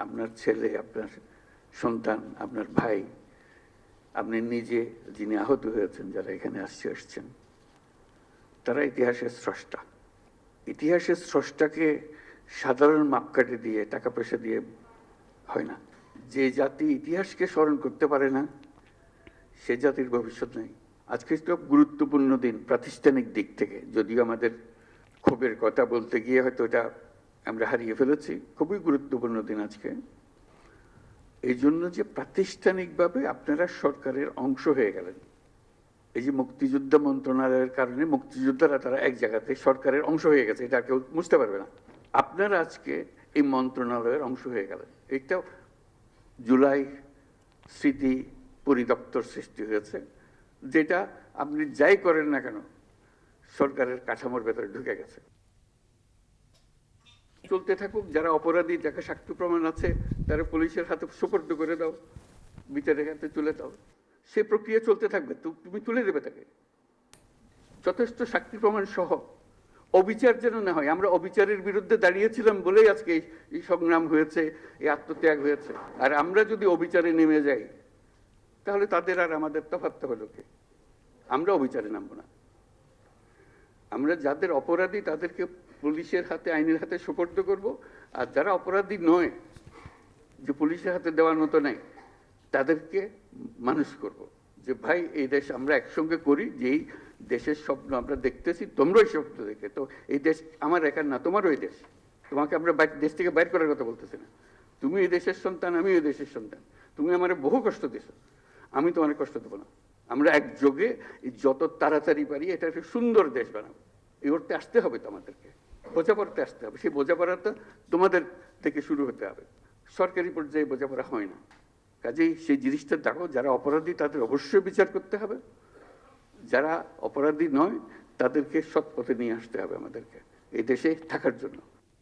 আপনার ছেলে, আপনার সন্তান, আপনার ভাই, আপনি নিজে যিনি আহত হয়েছেন, যারা এখানে আসছে, আসছেন, তারা ইতিহাসের স্রষ্টা। ইতিহাসের স্রষ্টাকে সাধারণ মাপকাঠি দিয়ে, টাকা পয়সা দিয়ে হয় না। যে জাতি ইতিহাসকে স্মরণ করতে পারে না, সে জাতির ভবিষ্যৎ নেই। আজকে তো গুরুত্বপূর্ণ দিন, প্রাতিষ্ঠানিক দিক থেকে। যদিও আমাদের ক্ষোভের কথা বলতে গিয়ে হয়তো এটা আমরা হারিয়ে ফেলেছি। খুবই গুরুত্বপূর্ণ দিন আজকে। এই জন্য যে প্রাতিষ্ঠানিকভাবে আপনারা সরকারের অংশ হয়ে গেলেন। এই যে মুক্তিযুদ্ধ মন্ত্রণালয়ের কারণে মুক্তিযোদ্ধারা তারা এক জায়গাতে সরকারের অংশ হয়ে গেছে, এটা কেউ বুঝতে পারবে না। আপনারা আজকে এই মন্ত্রণালয়ের অংশ হয়ে গেলেন। এইটা জুলাই স্মৃতি পরিদপ্তর সৃষ্টি হয়েছে, যেটা আপনি যাই করেন না কেন, সরকারের কাঠামোর ভেতরে ঢুকে গেছে। চলতে থাকুক, যারা অপরাধী, যাকে সাক্ষ্য প্রমাণ আছে, তারা পুলিশের হাতে সুপর্দ করে দাও, বিচারের হাতে তুলে দাও। সে প্রক্রিয়া চলতে থাকবে তুমি তুলে দেবে তাকে। যথেষ্ট সাক্ষী প্রমাণ সহ। অবিচার যেন না হয়, আমরা অবিচারের বিরুদ্ধে দাঁড়িয়েছিলাম বলেই আজকে এই- সংগ্রাম হয়েছে, এই আত্মত্যাগ হয়েছে। আর আমরা যদি অবিচারে নেমে যাই, তাহলে তাদের আর আমাদের তফাৎ হলো কি? আমরা অবিচারে নামবো না। আমরা যাদের অপরাধী, তাদেরকে পুলিশের হাতে, আইনের হাতে সুপর্দ করব। আর যারা অপরাধী নয়, যে পুলিশের হাতে দেওয়ার মতো নেই, তাদেরকে মানুষ করব। যে ভাই, এই দেশ আমরা একসঙ্গে করি, যেই দেশের স্বপ্ন আমরা দেখতেছি, তোমরাই স্বপ্ন দেখে। তো এই দেশ আমার একার না, তোমারও এই দেশ। তোমাকে আমরা দেশ থেকে বাইর করার কথা বলতেছি না। তুমি এই দেশের সন্তান আমি এই দেশের সন্তান। তুমি আমার বহু কষ্ট দিছো। আমি তোমার কষ্ট দেবো না। আমরা একযোগে যত তাড়াতাড়ি পারি এটা একটা সুন্দর দেশ বানাবো। এই করতে আসতে হবে তো আমাদেরকে বোঝাপড়াতে আসতে হবে। সেই বোঝাপড়াটা তোমাদের থেকে শুরু হতে হবে। সরকারি পর্যায়ে বোঝাপড়া হয় না। কাজেই সেই জিনিসটা দেখো, যারা অপরাধী তাদের অবশ্যই বিচার করতে হবে। যারা অপরাধী নয়, তাদেরকে সৎ পথে নিয়ে আসতে হবে আমাদেরকে। এই দেশে থাকার জন্য।